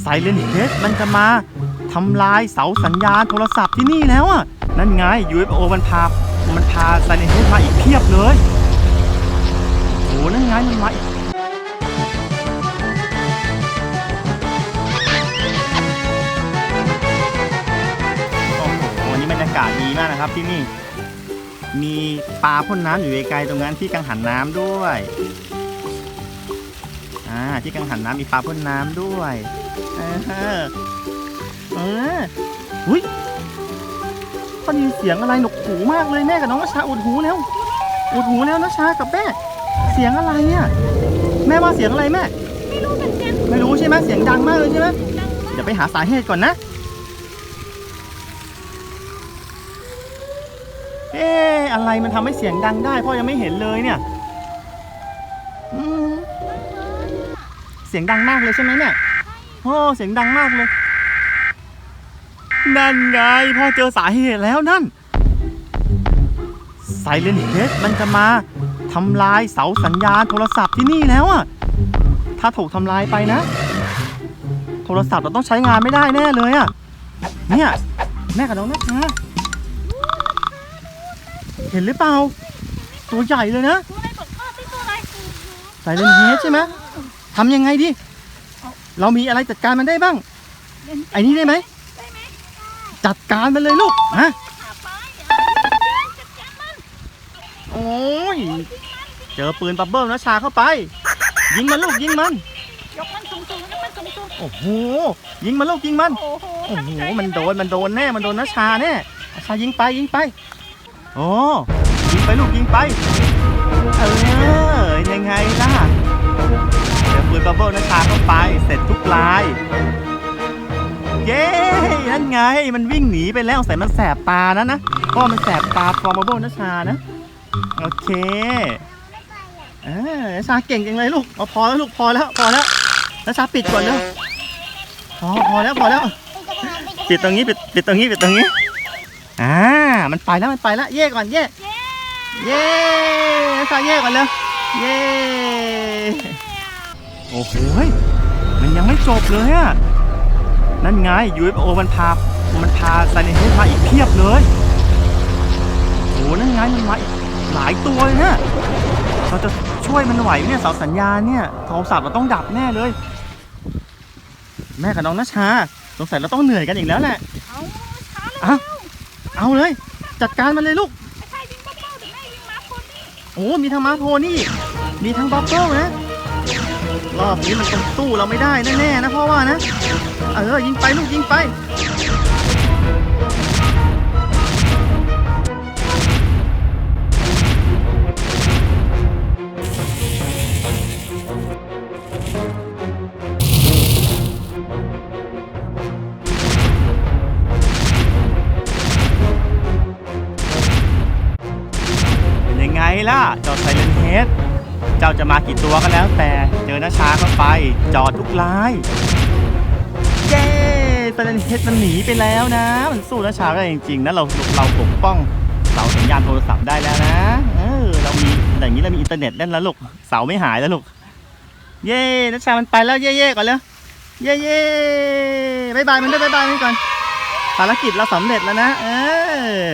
ไซเลนเฮดมันจะมาทำลายเสาสัญญาณโทรศัพท์ที่นี่แล้วอะ นั่นไง UFO มันพา มันพาไซเลนเฮดมาอีกเพียบเลยโอ้นั่นไงมันมาอีกโอ้โหวันนี้บรรยากาศดีมากนะครับที่นี่ มีปลาพ่นน้ำอยู่ไกลๆตรงนั้นที่กังหันน้ำด้วย อ่าที่กังหันน้ำมีปลาพ่นน้ำด้วย เออเอออุ้ยก็ได้ยินเสียงอะไรหนกหูมากเลยแม่กับน้องนชาอุดหูแล้วอุดหูแล้วนชากับแม่เสียงอะไรอะแม่ว่าเสียงอะไรแม่ ไม่รู้เหมือนกันไม่รู้ใช่ไหมเสียงดังมากเลยใช่ไหมเดี๋ยวไปหาสาเหตุก่อนนะเอ๊ะอะไรมันทำให้เสียงดังได้พ่อยังไม่เห็นเลยเนี่ย เสียงดังมากเลยใช่ไหมเนี่ยโอ้เสียงดังมากเลย นั่นไงพ่อเจอสาเหตุแล้วนั่นไซเลนเฮดมันจะมาทำลายเสาสัญญาณโทรศัพท์ที่นี่แล้วอะถ้าถูกทำลายไปนะ โทรศัพท์เราต้องใช้งานไม่ได้แน่เลยอะเนี่ยแม่กับน้องนะคะเห็นหรือเปล่า ตัวใหญ่เลยนะตัวอะไรบอกพ่อที่ตัวอะไรใส่เลนเฮดใช่ไหม ทำยังไงดีเรามีอะไรจัดการมันได้บ้าง ไอ้นี่ได้ไหมได้ไหมจัดการมันเลยลูกฮะขาไปเออจัดการมันโอ้ย เจอปืนบับเบิ้ลนะชาเข้าไป ยิงมันลูกยิงมันยกมันสูงสูงๆยกมันสูงสูงโอ้โห ยิงมันลูกยิงมันโอ้โหโอ้โห มันโดน มันโดนแน่ มันโดนนะชาแน่นะชายิงไปยิงไป โอ้ยิงไปลูกยิงไป เออ ยังไงล่ะ เดี๋ยวปืนบับเบิ้ลนะชาเข้าไปเสร็จทุกลาย เย้นั่นไงมันวิ่งหนีไปแล้วใส่มันแสบตานะนะเพราะมันแสบตาฟอร์บับเบิ้ลนะชานะ โอเคเออชาเก่งจังเลยลูกเอาพอแล้วลูกพอแล้วพอแล้วนะชาปิดก่อนเร็วพอพอแล้วพอแล้ว ปิดตรงนี้ปิดปิดตรงนี้ปิดตรงนี้อ่ามันไปแล้วมันไปแล้วเย่ก่อนเย่เย่ซาเย่ก่อนเลยเย่ โอ้โหยมันยังไม่จบเลยอะนั่นไง UFO มันพา มันพาไซเลนเฮดมาอีกเพียบเลยโอ้โหนั่นไงมันมาอีกหลายตัวเลยเนี่ยเราจะช่วยมันไหวไหมเนี่ยเสาสัญญาณเนี่ยโทรศัพท์เราต้องดับแน่เลย แม่กับน้องนัชชาสงสัยเราต้องเหนื่อยกันอีกแล้วแหละเอาช้าเลยอะเอาเลย จัดการมันเลยลูกไม่ใช่ยิงเบาๆเดี๋ยวแม่ยิงมาคนนี่โอ้มีทั้งม้าโพนี่อีกมีทั้งบัฟเฟิลนะ รอบนี้มันคงสู้เราไม่ได้แน่ๆนะพ่อว่านะ เออยิงไปลูกยิงไปเป็นยังไงล่ะเจ้าไซเลนเฮด เจ้าจะมากี่ตัวก็แล้ว แต่เจอน้าช้าเข้าไป จอดทุกลายเย้ไซเลนเฮดมันหนีไปแล้วนะ มันสู้น้าช้าได้จริงๆนะเราเราปกป้องเสาสัญญาณโทรศัพท์ได้แล้วนะเออเรามีอย่างนี้เรามีอินเทอร์เน็ตเล่นแล้วลูกเสาไม่หายแล้วลูกเย้นาช้ามันไปแล้วเย่ๆก่อนเลยเย่ๆบายบายมันด้วยบายบายมันก่อนภารกิจเราสำเร็จแล้วนะ เออ